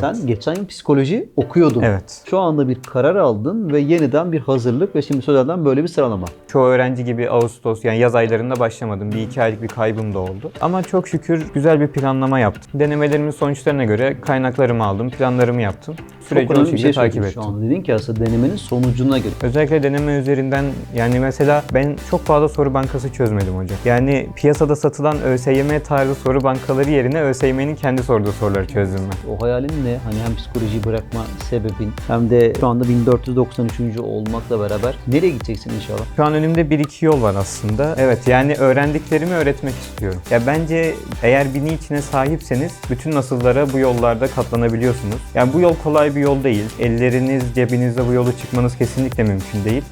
Sen geçen yıl psikoloji okuyordun. Evet. Şu anda bir karar aldın ve yeniden bir hazırlık ve şimdi sözelden böyle bir sıralama. Çoğu öğrenci gibi Ağustos yani yaz aylarında başlamadım. Bir iki aylık bir kaybım da oldu. Ama çok şükür güzel bir planlama yaptım. Denemelerimin sonuçlarına göre kaynaklarımı aldım, planlarımı yaptım. Süreci o şekilde şey takip ettim. şu anda. Dedin ki aslında denemenin sonucuna göre. Özellikle deneme üzerinden yani mesela ben çok fazla soru bankası çözmedim hocam. Yani piyasada satılan ÖSYM tarzı soru bankaları yerine ÖSYM'nin kendi sorduğu soruları çözdüm ben. O hayalin ne? Hani hem psikolojiyi bırakma sebebin hem de şu anda 1493. olmakla beraber nereye gideceksin inşallah? Şu an önümde bir iki yol var aslında. Evet yani öğrendiklerimi öğretmek istiyorum. Ya bence eğer bir içine sahipseniz bütün nasıllara bu yollarda katlanabiliyorsunuz. Yani bu yol kolay bir yol değil. Elleriniz cebinizde bu yolu çıkmanız kesinlikle mümkün değil.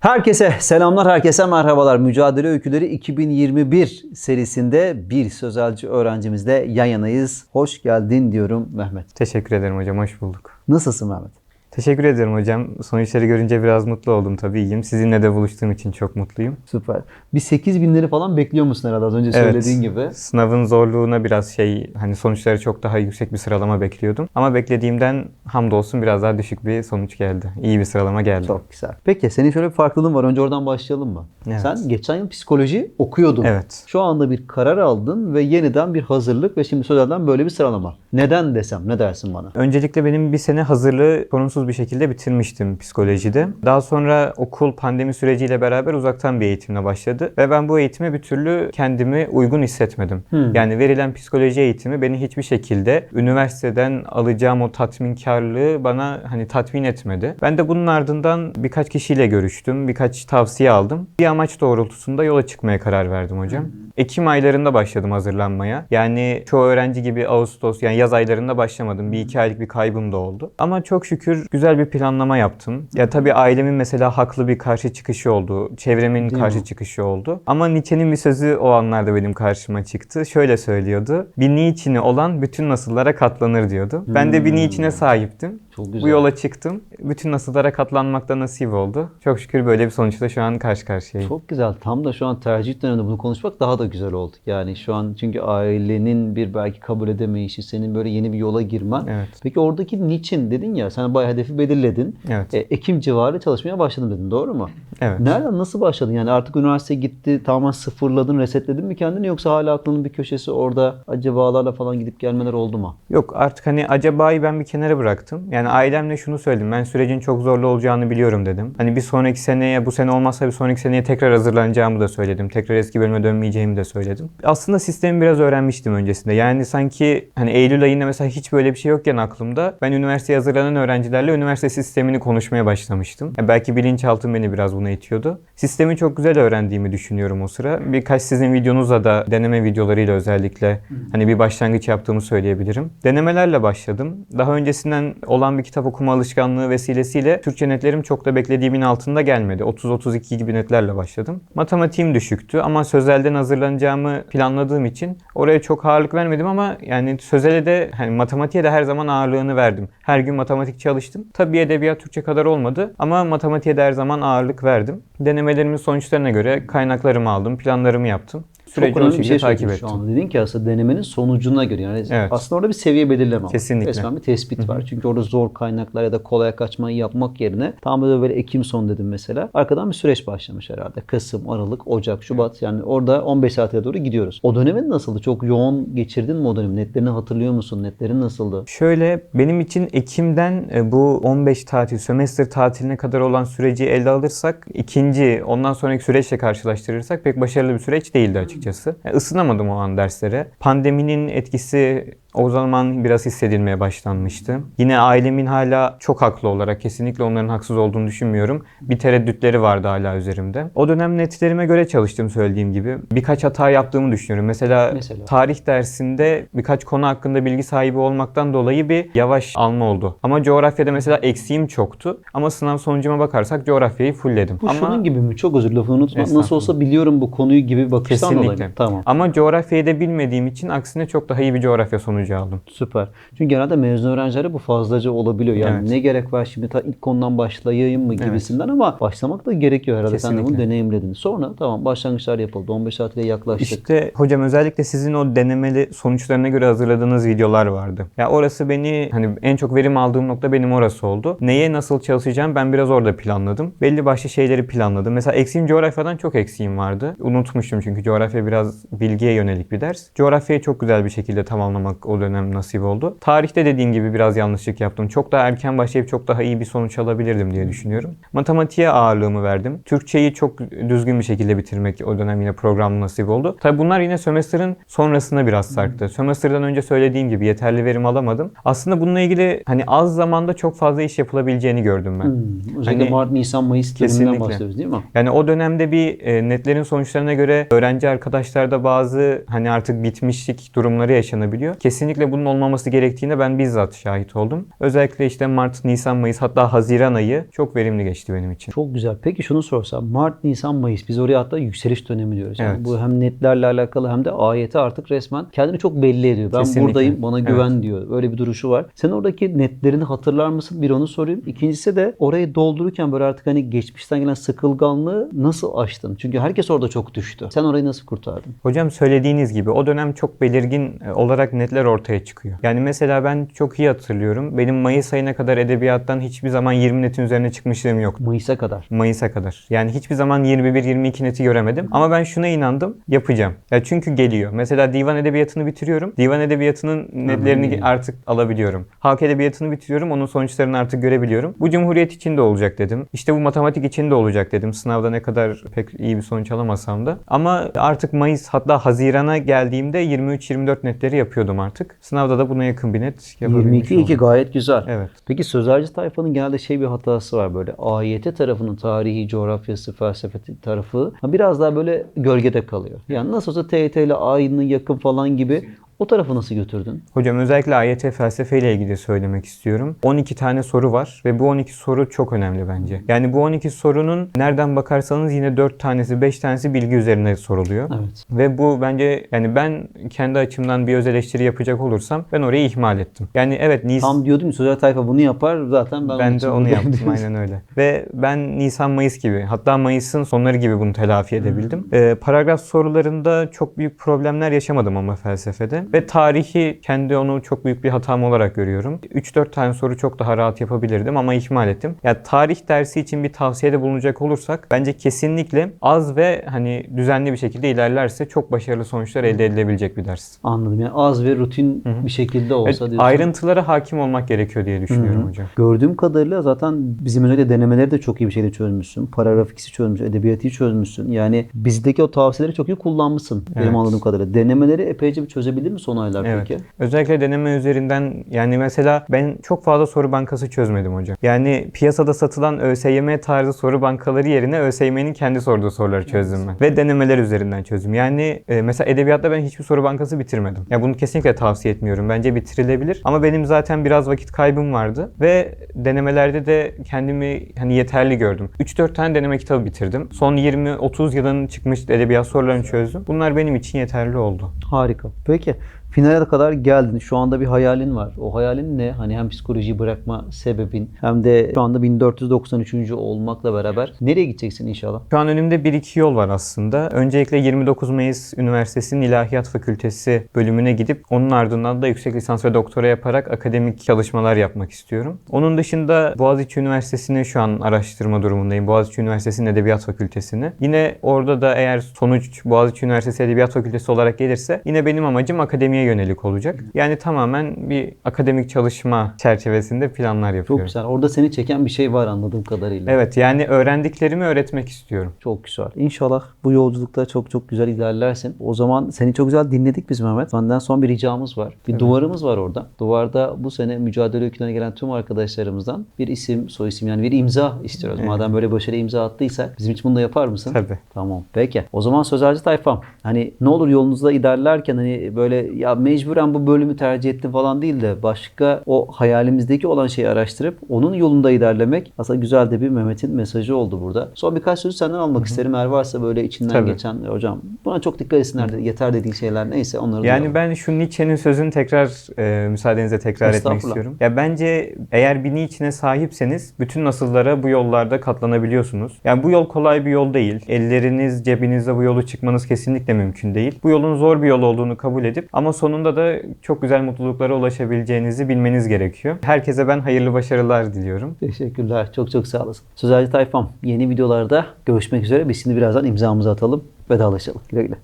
Herkese selamlar, herkese merhabalar. Mücadele Öyküleri 2021 serisinde bir sözelci öğrencimizle yan yanayız. Hoş geldin diyorum Mehmet. Teşekkür ederim hocam, hoş bulduk. Nasılsın Mehmet? Teşekkür ederim hocam. Sonuçları görünce biraz mutlu oldum tabii iyiyim. Sizinle de buluştuğum için çok mutluyum. Süper. Bir 8 binleri falan bekliyor musun herhalde az önce söylediğin gibi? Sınavın zorluğuna biraz şey hani sonuçları çok daha yüksek bir sıralama bekliyordum. Ama beklediğimden hamdolsun biraz daha düşük bir sonuç geldi. İyi bir sıralama geldi. Çok güzel. Peki senin şöyle bir farklılığın var. Önce oradan başlayalım mı? Evet. Sen geçen yıl psikoloji okuyordun. Evet. Şu anda bir karar aldın ve yeniden bir hazırlık ve şimdi sözelden böyle bir sıralama. Neden desem ne dersin bana? Öncelikle benim bir sene hazırlığı sorunsuz bir şekilde bitirmiştim psikolojide. Daha sonra okul pandemi süreciyle beraber uzaktan bir eğitimle başladı. Ve ben bu eğitime bir türlü kendimi uygun hissetmedim. Hmm. Yani verilen psikoloji eğitimi beni hiçbir şekilde üniversiteden alacağım o tatminkarlığı bana hani tatmin etmedi. Ben de bunun ardından birkaç kişiyle görüştüm. Birkaç tavsiye aldım. Bir amaç doğrultusunda yola çıkmaya karar verdim hocam. Ekim aylarında başladım hazırlanmaya. Yani çoğu öğrenci gibi Ağustos yani yaz aylarında başlamadım. Bir iki aylık bir kaybım da oldu. Ama çok şükür güzel bir planlama yaptım. Ya tabii ailemin mesela haklı bir karşı çıkışı oldu. Çevremin Değil karşı mi? çıkışı oldu. Ama Nietzsche'nin bir sözü o anlarda benim karşıma çıktı. Şöyle söylüyordu. Bir niçini olan bütün nasıllara katlanır diyordu. Ben de bir niçine sahiptim. Çok güzel. Bu yola çıktım. Bütün nasıllara katlanmakta nasip oldu. Çok şükür böyle bir sonuçla şu an karşı karşıyayım. Çok güzel. Tam da şu an tercih döneminde bunu konuşmak daha da güzel oldu. Yani şu an çünkü ailenin bir belki kabul edemeyişi, senin böyle yeni bir yola girmen. Evet. Peki oradaki niçin dedin ya, sen bayağı hedefi belirledin. Evet. E, Ekim civarı çalışmaya başladım dedin. Doğru mu? Evet. Nereden, nasıl başladın? Yani artık üniversite gitti, tamamen sıfırladın, resetledin mi kendini yoksa hala aklının bir köşesi orada acabalarla falan gidip gelmeler oldu mu? Yok artık hani acabayı ben bir kenara bıraktım. Yani ailemle şunu söyledim. Ben sürecin çok zorlu olacağını biliyorum dedim. Hani bir sonraki seneye bu sene olmazsa bir sonraki seneye tekrar hazırlanacağımı da söyledim. Tekrar eski bölüme dönmeyeceğimi de söyledim. Aslında sistemi biraz öğrenmiştim öncesinde. Yani sanki hani Eylül ayında mesela hiç böyle bir şey yokken aklımda ben üniversiteye hazırlanan öğrencilerle üniversite sistemini konuşmaya başlamıştım. Yani belki bilinçaltım beni biraz buna itiyordu. Sistemi çok güzel öğrendiğimi düşünüyorum o sıra. Birkaç sizin videonuzla da deneme videolarıyla özellikle hani bir başlangıç yaptığımı söyleyebilirim. Denemelerle başladım. Daha öncesinden olan bir kitap okuma alışkanlığı vesilesiyle Türkçe netlerim çok da beklediğimin altında gelmedi. 30-32 gibi netlerle başladım. Matematiğim düşüktü ama sözelden hazırlanacağımı planladığım için oraya çok ağırlık vermedim ama yani sözele de hani matematiğe de her zaman ağırlığını verdim. Her gün matematik çalıştım. Tabii edebiyat Türkçe kadar olmadı ama matematiğe de her zaman ağırlık verdim. Denemelerimin sonuçlarına göre kaynaklarımı aldım, planlarımı yaptım. Süreci Çok o önemli bir şey takip ettim. şu anda. Dedin ki aslında denemenin sonucuna göre. Yani Evet. aslında orada bir seviye belirleme var. Kesinlikle. Resmen bir tespit var. Çünkü orada zor kaynaklar ya da kolay kaçmayı yapmak yerine tam böyle, böyle Ekim son dedim mesela. Arkadan bir süreç başlamış herhalde. Kasım, Aralık, Ocak, Şubat yani orada 15 saate doğru gidiyoruz. O dönemin nasıldı? Çok yoğun geçirdin mi o dönemi? Netlerini hatırlıyor musun? Netlerin nasıldı? Şöyle benim için Ekim'den e, bu 15 tatil, sömestr tatiline kadar olan süreci ele alırsak ikinci ondan sonraki süreçle karşılaştırırsak pek başarılı bir süreç değildi açıkçası. Yani ısınamadım o an derslere. Pandeminin etkisi o zaman biraz hissedilmeye başlanmıştı. Yine ailemin hala çok haklı olarak kesinlikle onların haksız olduğunu düşünmüyorum. Bir tereddütleri vardı hala üzerimde. O dönem netlerime göre çalıştım söylediğim gibi. Birkaç hata yaptığımı düşünüyorum. Mesela, Mesela? tarih dersinde birkaç konu hakkında bilgi sahibi olmaktan dolayı bir yavaş alma oldu. Ama coğrafyada mesela eksiğim çoktu. Ama sınav sonucuma bakarsak coğrafyayı fullledim. Bu Ama şunun gibi mi? Çok özür lafını unutma. Nasıl olsa biliyorum bu konuyu gibi bakıştan. Kesinlikle. Tamam. Ama coğrafyayı da bilmediğim için aksine çok daha iyi bir coğrafya sonucu sonucu aldım. Süper. Çünkü genelde mezun öğrencilere bu fazlaca olabiliyor. Yani Evet. ne gerek var şimdi ta ilk konudan başlayayım mı gibisinden ama başlamak da gerekiyor herhalde. Sen de bunu Kesinlikle. deneyimledin. Sonra tamam başlangıçlar yapıldı. 15 saatine yaklaştık. İşte hocam özellikle sizin o denemeli sonuçlarına göre hazırladığınız videolar vardı. Ya orası beni hani en çok verim aldığım nokta benim orası oldu. Neye nasıl çalışacağım ben biraz orada planladım. Belli başlı şeyleri planladım. Mesela eksiğim coğrafyadan çok eksiğim vardı. Unutmuştum çünkü coğrafya biraz bilgiye yönelik bir ders. Coğrafyayı çok güzel bir şekilde tamamlamak o dönem nasip oldu. Tarihte dediğim gibi biraz yanlışlık yaptım. Çok daha erken başlayıp çok daha iyi bir sonuç alabilirdim diye düşünüyorum. Matematiğe ağırlığımı verdim. Türkçeyi çok düzgün bir şekilde bitirmek o dönem yine programlı nasip oldu. Tabi bunlar yine sömestrın sonrasına biraz sarktı. Sömestrden önce söylediğim gibi yeterli verim alamadım. Aslında bununla ilgili hani az zamanda çok fazla iş yapılabileceğini gördüm ben. Hmm, Özellikle Hani- Mart, Nisan, Mayıs döneminden bahsediyoruz değil mi? Yani o dönemde bir e, netlerin sonuçlarına göre öğrenci arkadaşlarda bazı hani artık bitmişlik durumları yaşanabiliyor. Kesinlikle bunun olmaması gerektiğine ben bizzat şahit oldum. Özellikle işte Mart, Nisan, Mayıs hatta Haziran ayı çok verimli geçti benim için. Çok güzel. Peki şunu sorsam. Mart, Nisan, Mayıs. Biz oraya hatta yükseliş dönemi diyoruz. Yani Evet. Bu hem netlerle alakalı hem de ayeti artık resmen kendini çok belli ediyor. Ben Kesinlikle. buradayım bana Evet. güven diyor. Öyle bir duruşu var. Sen oradaki netlerini hatırlar mısın? Bir onu sorayım. İkincisi de orayı doldururken böyle artık hani geçmişten gelen sıkılganlığı nasıl aştın? Çünkü herkes orada çok düştü. Sen orayı nasıl kurtardın? Hocam söylediğiniz gibi o dönem çok belirgin e, olarak netler ortaya çıkıyor. Yani mesela ben çok iyi hatırlıyorum. Benim Mayıs ayına kadar edebiyattan hiçbir zaman 20 netin üzerine çıkmışlığım yok. Mayıs'a kadar. Mayıs'a kadar. Yani hiçbir zaman 21-22 neti göremedim. Ama ben şuna inandım. Yapacağım. Ya çünkü geliyor. Mesela divan edebiyatını bitiriyorum. Divan edebiyatının netlerini artık alabiliyorum. Halk edebiyatını bitiriyorum. Onun sonuçlarını artık görebiliyorum. Bu cumhuriyet için de olacak dedim. İşte bu matematik için de olacak dedim. Sınavda ne kadar pek iyi bir sonuç alamasam da. Ama artık Mayıs hatta Haziran'a geldiğimde 23-24 netleri yapıyordum artık. Sınavda da buna yakın bir net yapabilmiş 22-2 oldum. gayet güzel. Evet. Peki sözelci tayfanın genelde şey bir hatası var böyle. AYT tarafının tarihi, coğrafyası, felsefe tarafı ha, biraz daha böyle gölgede kalıyor. Yani nasıl olsa TYT ile aynı yakın falan gibi o tarafı nasıl götürdün? Hocam özellikle AYT felsefe ile ilgili söylemek istiyorum. 12 tane soru var ve bu 12 soru çok önemli bence. Yani bu 12 sorunun nereden bakarsanız yine 4 tanesi 5 tanesi bilgi üzerine soruluyor. Evet. Ve bu bence yani ben kendi açımdan bir öz eleştiri yapacak olursam ben orayı ihmal ettim. Yani evet Nis Tam diyordum ya sözel tayfa bunu yapar zaten ben, ben de onu yaptım aynen öyle. Ve ben Nisan Mayıs gibi hatta Mayıs'ın sonları gibi bunu telafi edebildim. Ee, paragraf sorularında çok büyük problemler yaşamadım ama felsefede. Ve tarihi kendi onu çok büyük bir hatam olarak görüyorum. 3-4 tane soru çok daha rahat yapabilirdim ama ihmal ettim. Ya tarih dersi için bir tavsiyede bulunacak olursak bence kesinlikle az ve hani düzenli bir şekilde ilerlerse çok başarılı sonuçlar elde edilebilecek bir ders. Anladım. Yani az ve rutin bir şekilde olsa Evet, diyorsun. ayrıntılara hakim olmak gerekiyor diye düşünüyorum hocam. Gördüğüm kadarıyla zaten bizim özellikle denemeleri de çok iyi bir şekilde çözmüşsün. Paragraf ikisi çözmüşsün, edebiyatı çözmüşsün. Yani bizdeki o tavsiyeleri çok iyi kullanmışsın. Benim Evet. anladığım kadarıyla. Denemeleri epeyce bir çözebilir mi son aylar Evet. peki? Özellikle deneme üzerinden yani mesela ben çok fazla soru bankası çözmedim hocam. Yani piyasada satılan ÖSYM tarzı soru bankaları yerine ÖSYM'nin kendi sorduğu soruları çözdüm ben. Ve denemeler üzerinden çözdüm. Yani e, mesela edebiyatta ben hiçbir soru bankası bitirmedim. Ya bunu kesinlikle tavsiye etmiyorum. Bence bitirilebilir. Ama benim zaten biraz vakit kaybım vardı ve denemelerde de kendimi hani yeterli gördüm. 3-4 tane deneme kitabı bitirdim. Son 20-30 yılın çıkmış edebiyat sorularını çözdüm. Bunlar benim için yeterli oldu. Harika. Peki finale kadar geldin. Şu anda bir hayalin var. O hayalin ne? Hani hem psikolojiyi bırakma sebebin hem de şu anda 1493. olmakla beraber nereye gideceksin inşallah? Şu an önümde 1-2 yol var aslında. Öncelikle 29 Mayıs Üniversitesi'nin İlahiyat Fakültesi bölümüne gidip onun ardından da yüksek lisans ve doktora yaparak akademik çalışmalar yapmak istiyorum. Onun dışında Boğaziçi Üniversitesi'ni şu an araştırma durumundayım. Boğaziçi Üniversitesi'nin Edebiyat Fakültesi'ni. Yine orada da eğer sonuç Boğaziçi Üniversitesi Edebiyat Fakültesi olarak gelirse yine benim amacım akademiye yönelik olacak. Yani tamamen bir akademik çalışma çerçevesinde planlar Çok yapıyorum. güzel. Orada seni çeken bir şey var anladığım kadarıyla. Evet yani öğrendiklerimi öğretmek istiyorum. Çok güzel. İnşallah bu yolculukta çok çok güzel ilerlersin. O zaman seni çok güzel dinledik biz Mehmet. Senden son bir ricamız var. Bir duvarımız var orada. Duvarda bu sene mücadele öykülerine gelen tüm arkadaşlarımızdan bir isim, soy isim yani bir imza istiyoruz. Evet. Madem böyle başarı imza attıysak bizim için bunu da yapar mısın? Tabii. Tamam. Peki. O zaman sözelci tayfam. Hani ne olur yolunuzda ilerlerken hani böyle ya ya mecburen bu bölümü tercih ettim falan değil de başka o hayalimizdeki olan şeyi araştırıp onun yolunda ilerlemek aslında güzel de bir Mehmet'in mesajı oldu burada. Son birkaç sözü senden almak isterim. Eğer varsa böyle içinden Tabii. geçen hocam buna çok dikkat etsinler de yeter dediğin şeyler neyse onları Yani duyalım. ben şu Nietzsche'nin sözünü tekrar e, müsaadenizle tekrar etmek istiyorum. Ya bence eğer bir Nietzsche'ne sahipseniz bütün nasıllara bu yollarda katlanabiliyorsunuz. Yani bu yol kolay bir yol değil. Elleriniz cebinizde bu yolu çıkmanız kesinlikle mümkün değil. Bu yolun zor bir yol olduğunu kabul edip ama sonunda da çok güzel mutluluklara ulaşabileceğinizi bilmeniz gerekiyor. Herkese ben hayırlı başarılar diliyorum. Teşekkürler. Çok çok sağ olasın. Sözlerci Tayfam yeni videolarda görüşmek üzere. Biz şimdi birazdan imzamızı atalım. Vedalaşalım. Güle güle.